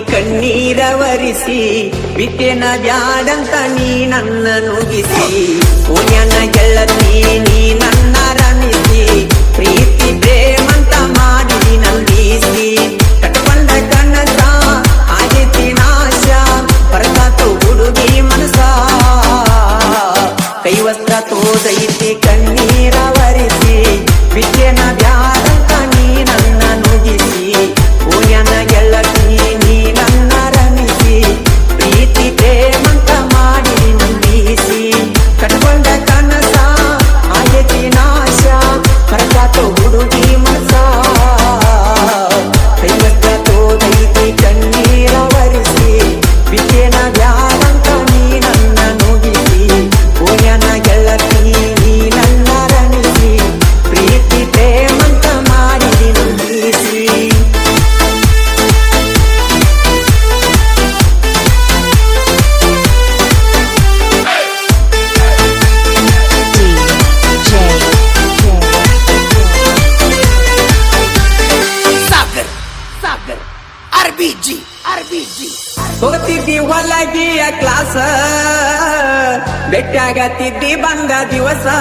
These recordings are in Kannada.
ಕಣ್ಣೀರವರಿಸಿ ಬಿಟ್ಟೆನ ಬ್ಯಾಡಂತ ನೀ ನನ್ನ ನುಗಿಸಿ ಪುಣ್ಯನ ಗೆಳತಿ ನೀ ನನ್ನ ರಮಿಸಿ. ಪ್ರೀತಿ ಪ್ರೇಮಂತ ಮಾಡಿ ನಂಬಿಸಿ ಕಟ್ಕೊಂಡ ಕಣ್ಣ ಅಜಿತಿ ನಾಶ. ಪರತಾತು ಹುಡುಗಿ ಮನಸ. ಕೈವಸ್ತ್ರ ತೋದೈತಿ, ಕಣ್ಣೀರವರಿಸಿ. ಬಿಟ್ಟೆನ दिवस. भेट्या गाती ती बांगा दिवसा.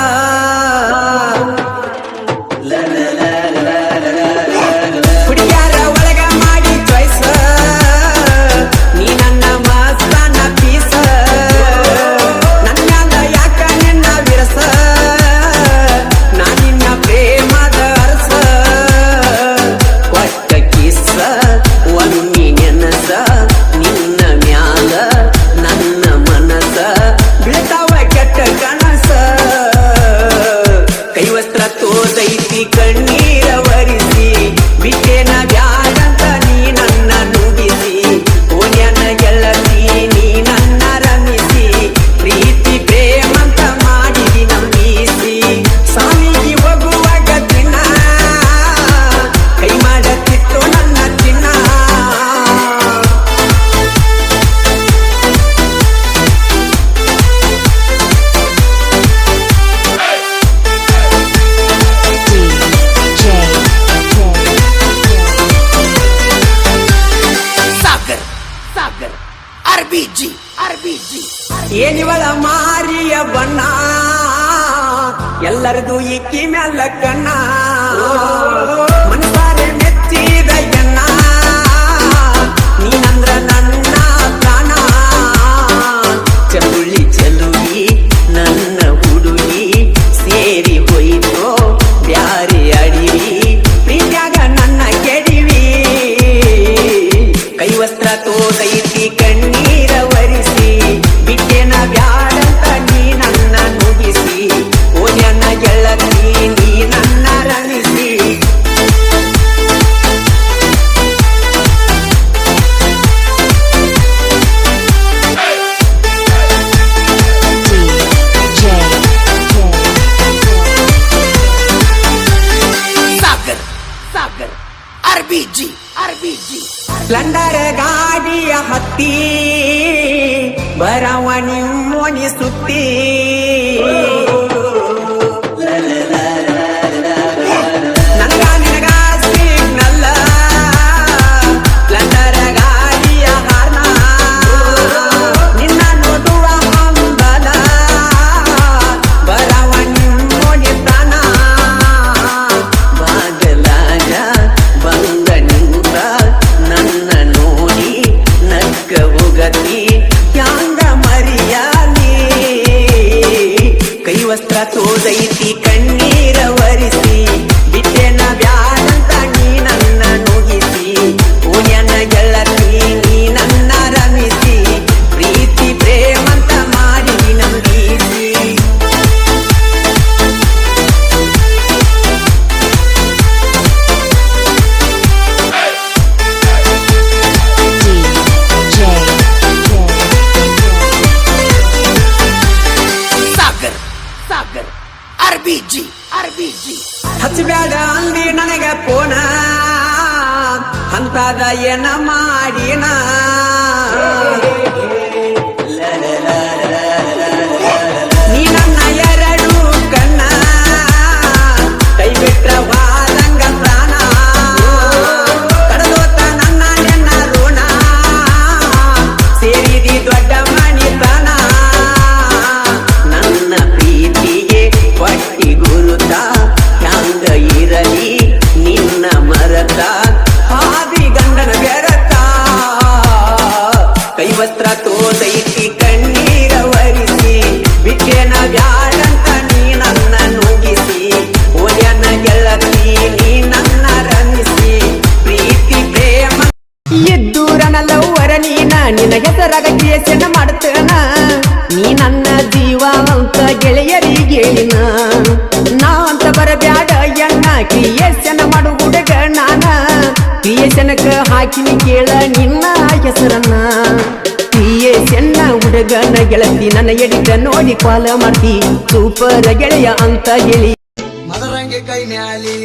ಅರ್ಬಿಜಿ ಅರ್ಬಿಜಿ ಏನಿವಳ ಮಾರಿಯ ಬಣ್ಣ ಎಲ್ಲರದು ಇಕ್ಕಿ ಮ್ಯಾಲ ಕಣ್ಣ. ಅರ್ಬಿಜಿ ಅರ್ಬಿಜಿ ಸ್ಪ್ಲೆಂಡರ್ ಗಾಡಿಯ ಹತ್ತಿ ಬರವನಿ ಮೋನಿ ಸುತ್ತಿ. ಅರ್ಬಿಜಿ ಆರ್ಬಿಜಿ. ಹಚ್ಚಬೇಡ ಅಂದಿ ನನಗ ಪೋನ. ಅಂತದ ಏನ ಮಾಡಿನ? ನೀ ನನ್ನ ಜೀವ ಅಂತ ಗೆಳೆಯರಿಗೆ ನಾ ಅಂತ ಬರಬ್ಯಾಡ ಎಣ್ಣ ಕ್ರಿಯೇಶನ ಮಾಡು ಹುಡುಗ ನಾನ. ಕ್ರಿಯೇಶನಕ ಹಾಕಿನಿ ಕೇಳ ನಿನ್ನ ಹೆಸರನ್ನ. ಕ್ರಿಯೇಶನ್ನ ಹುಡುಗನ ಗೆಳತಿ ನನ್ನ ಎಡಿತ ನೋಡಿ ಕಾಲ ಮಾಡ್ತಿ. ಸೂಪರ್ ಗೆಳೆಯ ಅಂತ ಹೇಳಿ. ಮದರಂಗೆ ಕೈ ಮ್ಯಾಲಿ